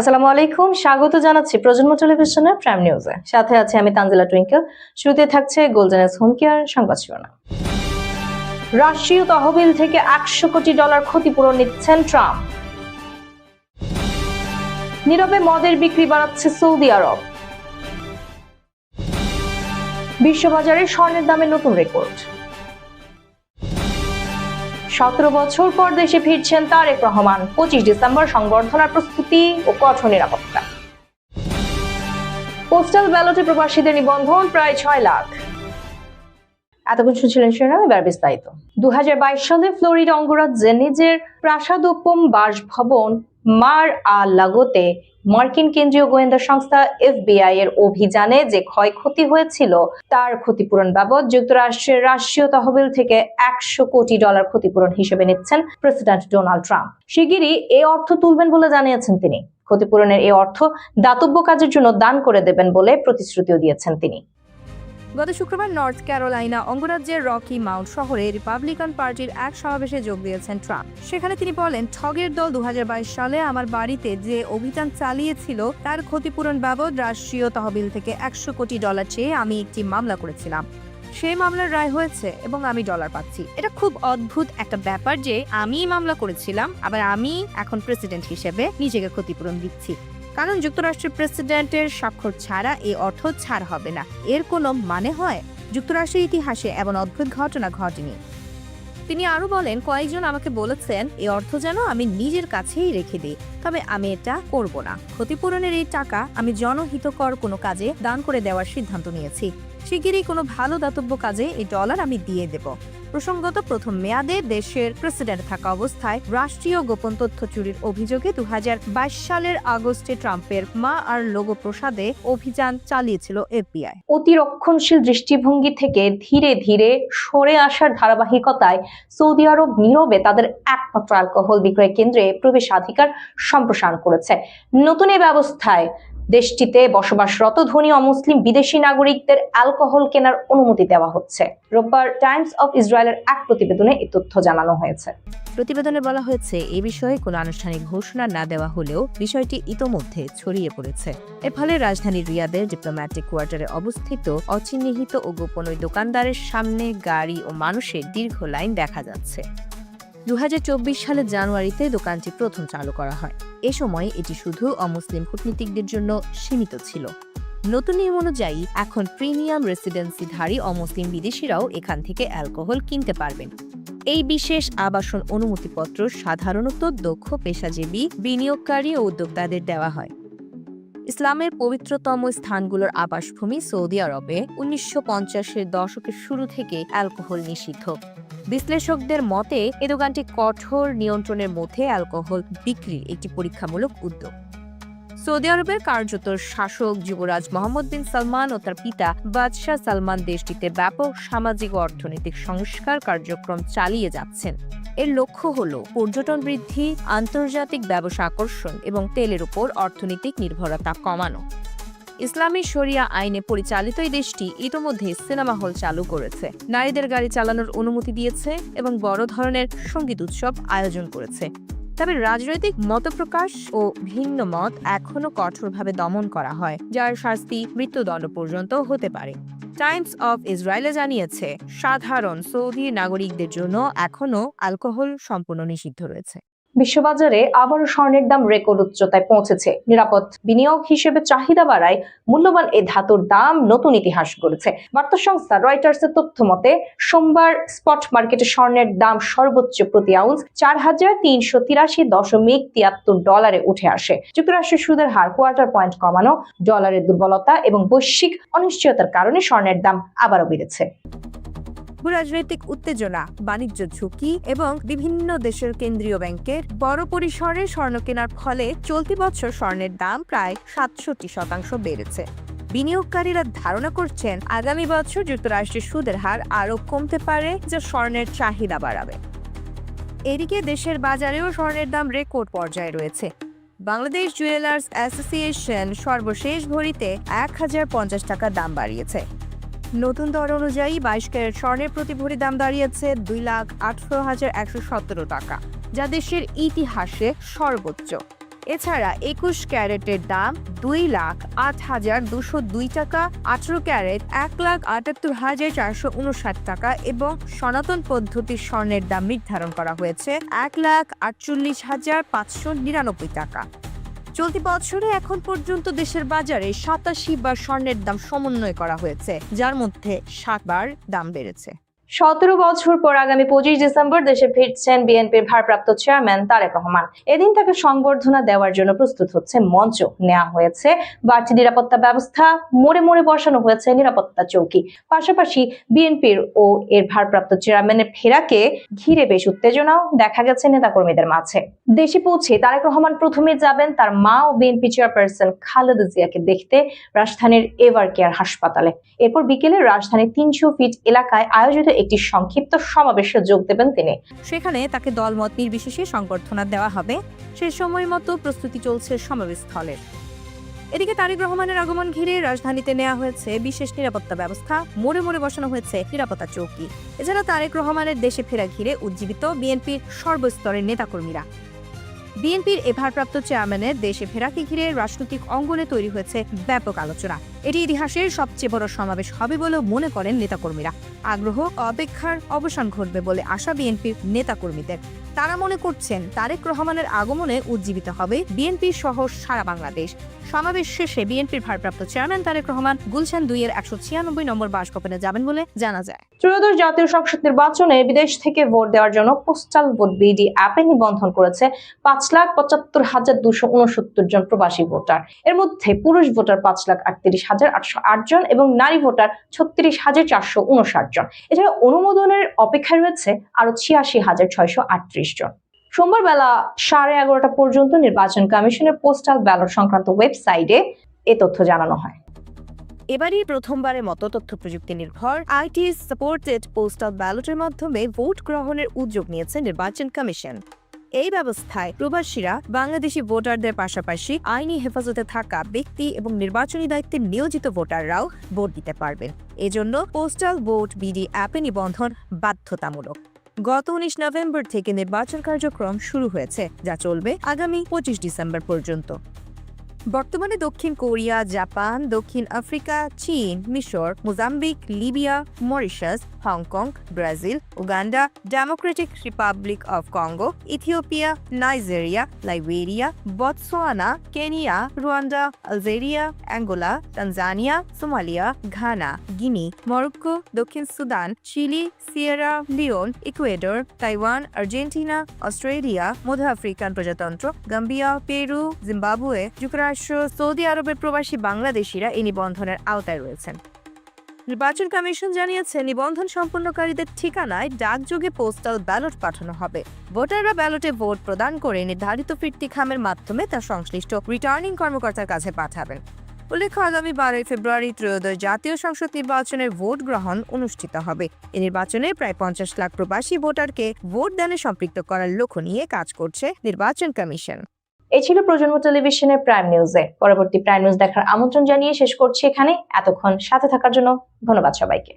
আসসালামু আলাইকুম, স্বাগত জানাচ্ছি প্রজন্ম টেলিভিশনের প্রাইম নিউজে সাথে আছে আমি তানজিলা টুইঙ্কেল। শুরুতে থাকছে গোল্ডেন এস হোম কেয়ার সংবাদ শিরোনাম। রাষ্ট্রীয় তহবিল থেকে একশো কোটি ডলার ক্ষতিপূরণ নিচ্ছেন ট্রাম্প। নীরবে মদের বিক্রি বাড়াচ্ছে সৌদি আরব। বিশ্ববাজারে স্বর্ণের দামে নতুন রেকর্ড। সতেরো বছর পর দেশে ফিরছেন তারেক রহমান। পঁচিশ ডিসেম্বর সংবর্ধনার প্রস্তুতি ও কঠোর নিরাপত্তা। পোস্টাল ব্যালটে প্রবাসীদের নিবন্ধন প্রায় ছয় লাখ। এতক্ষণ শুনছিলেন শিরোনাম, এবার বিস্তারিত। দু সালে ফ্লোরিডা অঙ্গরাজ্যে নিজের প্রাসাদোপম বাসভবন মার আ লাগোতে মার্কিন কেন্দ্রীয় গোয়েন্দা সংস্থা এফবিআই এর অভিযানে যে ক্ষয়ক্ষতি হয়েছিল, তার ক্ষতিপূরণ বাবদ যুক্তরাষ্ট্রের রাষ্ট্রীয় তহবিল থেকে একশো কোটি ডলার ক্ষতিপূরণ হিসেবে নিচ্ছেন প্রেসিডেন্ট ডোনাল্ড ট্রাম্প। শিগগিরই এই অর্থ তুলবেন বলে জানিয়েছেন তিনি। ক্ষতিপূরণের এই অর্থ দাতব্য কাজের জন্য দান করে দেবেন বলে প্রতিশ্রুতিও দিয়েছেন তিনি। গত শুক্রবার নর্থ ক্যারোলাইনা অঙ্গরাজ্যের রকি মাউন্ট শহরে রিপাবলিকান পার্টির এক সমাবেশে যোগ দিয়েছেন ট্রাম্প। সেখানে তিনি বলেন, ঠগের দল দু হাজার বাইশ সালে আমার বাড়িতে যে অভিযান চালিয়েছিল, তার ক্ষতিপূরণ বাবদ রাষ্ট্রীয় তহবিল থেকে একশো কোটি ডলার চেয়ে আমি একটি মামলা করেছিলাম। সেই মামলার রায় হয়েছে এবং আমি ডলার পাচ্ছি। এটা খুব অদ্ভুত একটা ব্যাপার যে আমি মামলা করেছিলাম, আবার আমি এখন প্রেসিডেন্ট হিসেবে নিজেকে ক্ষতিপূরণ দিচ্ছি। কারণ যুক্তরাষ্ট্রের প্রেসিডেন্টের স্বাক্ষর ছাড়া এই অর্থ ছাড় হবে না। এর কোনো মানে হয়? যুক্তরাষ্ট্রের ইতিহাসে এমন অদ্ভুত ঘটনা ঘটেনি। তিনি আরও বলেন, কয়েকজন আমাকে বলেছেন এই অর্থ যেন আমি নিজের কাছেই রেখে দিই, তবে আমি এটা করব না। ক্ষতিপূরণের এই টাকা আমি জনহিতকর কোনো কাজে দান করে দেওয়ার সিদ্ধান্ত নিয়েছি। শিগগিরই কোনো ভালো দাতব্য কাজে এই ডলার আমি দিয়ে দেব। প্রসঙ্গত প্রথম মেয়াদে দেশের প্রেসিডেন্ট থাকা অবস্থায় রাষ্ট্রীয় গোপন তথ্য চুরির অভিযোগে দু সালের আগস্টে ট্রাম্পের মা আর লোগো প্রসাদে অভিযান চালিয়েছিল এফবিআই। অতিরক্ষণশীল দৃষ্টিভঙ্গি থেকে ধীরে ধীরে সরে আসার ধারাবাহিকতায় সৌদি আরব নীরবে তাদের একমাত্র অ্যালকোহল বিক্রয় কেন্দ্রে প্রবেশাধিকার সম্প্রসারণ করেছে। নতুন এই ব্যবস্থায় দেশটিতে বসবাসরত ধনী অমুসলিম বিদেশি নাগরিকদের অ্যালকোহল কেনার অনুমতি দেওয়া হচ্ছে। রোববার টাইমস অফ ইসরায়েলের এক প্রতিবেদনে এই তথ্য জানানো হয়েছে। প্রতিবেদনে বলা হয়েছে, এ বিষয়ে কোনো আনুষ্ঠানিক ঘোষণা না দেওয়া হলেও বিষয়টি ইতোমধ্যে ছড়িয়ে পড়েছে। এর ফলে রাজধানী রিয়াদের ডিপ্লোম্যাটিক কোয়ার্টারে অবস্থিত অচিহ্নিত ও গোপন ওই দোকানদারের সামনে গাড়ি ও মানুষের দীর্ঘ লাইন দেখা যাচ্ছে। দু হাজার চব্বিশ সালের জানুয়ারিতে দোকানটি প্রথম চালু করা হয়। এ সময় এটি শুধু অমুসলিম কূটনীতিকদের জন্য সীমিত ছিল। নতুন নিয়ম অনুযায়ী এখন প্রিমিয়াম রেসিডেন্সিধারী অমুসলিম বিদেশিরাও এখান থেকে অ্যালকোহল কিনতে পারবেন। এই বিশেষ আবাসন অনুমতিপত্র সাধারণত দক্ষ পেশাজীবী, বিনিয়োগকারী ও উদ্যোক্তাদের দেওয়া হয়। ইসলামের পবিত্রতম স্থানগুলোর আবাসভূমি সৌদি আরবে উনিশশো পঞ্চাশের দশকের শুরু থেকে অ্যালকোহল নিষিদ্ধ। বিশ্লেষকদের মতে, এ দোকানটি কঠোর নিয়ন্ত্রণের মধ্যে অ্যালকোহল বিক্রির একটি পরীক্ষামূলক উদ্যোগ। সৌদি আরবের কার্যত শাসক যুবরাজ মোহাম্মদ বিন সালমান ও তার পিতা বাদশাহ সালমান দেশটিতে ব্যাপক সামাজিক অর্থনৈতিক সংস্কার কার্যক্রম চালিয়ে যাচ্ছেন। এর লক্ষ্য হল পর্যটন বৃদ্ধি, আন্তর্জাতিক ব্যবসা আকর্ষণ এবং তেলের উপর অর্থনৈতিক নির্ভরতা কমানো। ইসলামী শরিয়া আইনে পরিচালিত এই দেশটি ইতোমধ্যে সিনেমা হল চালু করেছে। নারীদের গাড়ি চালানোর অনুমতি দিয়েছে এবং বড় ধরনের সংগীত উৎসব আয়োজন করেছে। তবে রাজনৈতিক মত প্রকাশ ও ভিন্ন মত এখনও কঠোরভাবে দমন করা হয়, যার শাস্তি মৃত্যুদণ্ড পর্যন্ত হতে পারে। টাইমস অফ ইসরায়েলে জানিয়েছে, সাধারণ সৌদি নাগরিকদের জন্য এখনও অ্যালকোহল সম্পূর্ণ নিষিদ্ধ রয়েছে। বিশ্ববাজারে আবারও স্বর্ণের দাম রেকর্ড উচ্চতায় পৌঁছেছে। নিরাপদ বিনিয়োগ হিসেবে চাহিদা বাড়ায় মূল্যবান এ ধাতুর দাম নতুন ইতিহাস গড়েছে। বার্তা সংস্থা রয়টার্সের তথ্য মতে, সোমবার স্পট মার্কেটে স্বর্ণের দাম সর্বোচ্চ প্রতি আউন্স চার হাজার তিনশো তিরাশি দশমিক তিয়াত্তর ডলারে উঠে আসে। যুক্তরাষ্ট্রের সুদের হার কোয়ার্টার পয়েন্ট কমানো, ডলারের দুর্বলতা এবং বৈশ্বিক অনিশ্চয়তার কারণে স্বর্ণের দাম আবারও বেড়েছে। ভূরাজনৈতিক উত্তেজনা, বাণিজ্য ঝুঁকি এবং বিভিন্ন দেশের কেন্দ্রীয় ব্যাংকের বড় পরিসরে স্বর্ণ কেনার ফলে চলতি বছর স্বর্ণের দাম প্রায় সাতষট্টি শতাংশ বেড়েছে। বিনিয়োগকারীরা ধারণা করছেন, আগামী বছর যুক্তরাষ্ট্রের সুদের হার আরও কমতে পারে যা স্বর্ণের চাহিদা বাড়াবে। এদিকে দেশের বাজারেও স্বর্ণের দাম রেকর্ড পর্যায়ে রয়েছে। বাংলাদেশ জুয়েলার্স অ্যাসোসিয়েশন সর্বশেষ ভরিতে এক হাজার পঞ্চাশ টাকা দাম বাড়িয়েছে। নতুন দর অনুযায়ী বাইশ ক্যারেট স্বর্ণের প্রতি ভরি দাম দাঁড়িয়েছে দুই লাখ আঠারো হাজার একশো সতেরো টাকা, যা দেশের ইতিহাসে সর্বোচ্চ। এছাড়া একুশ ক্যারেটের দাম দুই লাখ আট হাজার দুশো দুই টাকা, আঠারো ক্যারেট এক লাখ আটাত্তর হাজার চারশো উনষাট টাকা এবং সনাতন পদ্ধতির স্বর্ণের দাম নির্ধারণ করা হয়েছে এক লাখ আটচল্লিশ হাজার পাঁচশো নিরানব্বই টাকা। চলতি বছরে এখন পর্যন্ত দেশের বাজারে সাতাশি বার স্বর্ণের দাম সমন্বয় করা হয়েছে, যার মধ্যে সাতবার দাম বেড়েছে। সতেরো বছর পর আগামী পঁচিশ ডিসেম্বর দেশে ফিরছেন বিএনপির ভারপ্রাপ্ত চেয়ারম্যান তারেক রহমান। এদিন তাকে সংবর্ধনা দেওয়ার জন্য প্রস্তুত হচ্ছে মঞ্চ। নেওয়া হয়েছে বাড়তি নিরাপত্তা ব্যবস্থা মোড়ে মোড়ে বসানো হয়েছে নিরাপত্তা চৌকি। পাশাপাশি বিএনপির ও এর ভারপ্রাপ্ত চেয়ারম্যানের ফেরাকে ঘিরে বেশ উত্তেজনাও দেখা গেছে নেতাকর্মীদের মাঝে। দেশে পৌঁছে তারেক রহমান প্রথমে যাবেন তার মা ও বিএনপি চেয়ারপারসন খালেদা জিয়াকে দেখতে রাজধানীর এভার কেয়ার হাসপাতালে। এরপর বিকেলে রাজধানীর তিনশো ফিট এলাকায় আয়োজিত একটি সংক্ষিপ্ত সমাবেশে যোগ দেবেন তিনি। সেখানে তাকে দলমত নির্বিশেষে সংবর্ধনা দেওয়া হবে। সে সময় মতো প্রস্তুতি চলছে সমাবেশ স্থলের এদিকে তারেক রহমানের আগমন ঘিরে রাজধানীতে নেওয়া হয়েছে বিশেষ নিরাপত্তা ব্যবস্থা। মোড়ে মোড়ে বসানো হয়েছে নিরাপত্তা চৌকি। এছাড়া তারেক রহমানের দেশে ফেরা ঘিরে উজ্জীবিত বিএনপির সর্বস্তরের নেতাকর্মীরা। বিএনপির এ ভারপ্রাপ্ত চেয়ারম্যানের দেশে ফেরাকে ঘিরে রাজনৈতিক অঙ্গনে তৈরি হয়েছে ব্যাপক আলোচনা। এটি ইতিহাসের সবচেয়ে বড় সমাবেশ হবে বলেও মনে করেন নেতাকর্মীরা। আগ্রহ, অপেক্ষার অবসান ঘটবে বলে আশা বিএনপির নেতাকর্মীদের। তারা মনে করছেন, তারেক রহমানের আগমনে উজ্জীবিত হবে বিএনপি সহ সারা বাংলাদেশ। সমাবেশ শেষে বিএনপির ভারপ্রাপ্ত চেয়ারম্যান তারেক রহমান গুলশান দুই এর একশো ছিয়ানব্বই নম্বর বাসভবনে যাবেন বলে জানা যায়। ত্রয়োদশ জাতীয় সংসদ নির্বাচনে বিদেশ থেকে ভোট দেওয়ার জন্য পোস্টাল ভোট বিডি অ্যাপে নিবন্ধন করেছে পাঁচ লাখ পঁচাত্তর হাজার দুশো উনসত্তর জন প্রবাসী ভোটার। এর মধ্যে পুরুষ ভোটার পাঁচ লাখ আটত্রিশ হাজার আটশো আট জন এবং নারী ভোটার ছত্রিশ হাজার চারশো উনষাট জন। এছাড়া অনুমোদনের অপেক্ষায় রয়েছে আরও ছিয়াশি হাজার ছয়শো আটত্রিশ জন। সোমবার বেলা সাড়ে এগারোটা পর্যন্ত নির্বাচন কমিশনের পোস্টাল ব্যালট সংক্রান্ত ওয়েবসাইটে এ তথ্য জানানো হয়। এবারই প্রথমবারের মতো তথ্য প্রযুক্তি নির্ভর আইটি সাপোর্টেড পোস্টাল ব্যালটের মাধ্যমে ভোট গ্রহণের উদ্যোগ নিয়েছে নির্বাচন কমিশন। এই ব্যবস্থায় প্রবাসীরা বাংলাদেশি ভোটারদের পাশাপাশি আইনি হেফাজতে থাকা ব্যক্তি এবং নির্বাচনী দায়িত্বে নিয়োজিত ভোটাররাও ভোট দিতে পারবেন। এজন্য পোস্টাল ভোট বিডি অ্যাপে নিবন্ধন বাধ্যতামূলক। গত উনিশ নভেম্বর থেকে নির্বাচন কার্যক্রম শুরু হয়েছে, যা চলবে আগামী পঁচিশ ডিসেম্বর পর্যন্ত। বর্তমানে দক্ষিণ কোরিয়া, জাপান, দক্ষিণ আফ্রিকা, চীন, মিশর, Mozambique, Libya, Mauritius Hong Kong Brazil Uganda democratic republic of Congo Ethiopia Nigeria Liberia Botswana Kenya Rwanda Algeria Angola Tanzania Somalia Ghana Guinea Morocco দক্ষিণ Sudan Chile Sierra Leone Ecuador Taiwan Argentina Australia মধ্য African প্রজাতন্ত্র Gambia Peru Zimbabwe যুক্তরাষ্ট্র Saudi আরবের প্রবাসী বাংলাদেশিরা এই নিবন্ধনের আওতায় রয়েছেন। নির্বাচন কমিশন জানিয়েছে, নিবন্ধন সম্পন্নকারীদের ঠিকানায় ডাকযোগে পোস্টাল ব্যালট পাঠানো হবে। ভোটাররা ব্যালটে ভোট প্রদান করে নির্ধারিত ফিরতি খামের মাধ্যমে তা সংশ্লিষ্ট রিটার্নিং কর্মকর্তার কাছে পাঠাবেন। উল্লেখ্য, আগামী বারোই ফেব্রুয়ারি ত্রয়োদশ জাতীয় সংসদ নির্বাচনের ভোট গ্রহণ অনুষ্ঠিত হবে। এই নির্বাচনে প্রায় পঞ্চাশ লাখ প্রবাসী ভোটারকে ভোট দানে সম্পৃক্ত করার লক্ষ্য নিয়ে কাজ করছে নির্বাচন কমিশন। এই ছিল প্রজন্ম টেলিভিশনের প্রাইম নিউজে পরবর্তী প্রাইম নিউজ দেখার আমন্ত্রণ জানিয়ে শেষ করছি এখানে। এতক্ষণ সাথে থাকার জন্য ধন্যবাদ সবাইকে।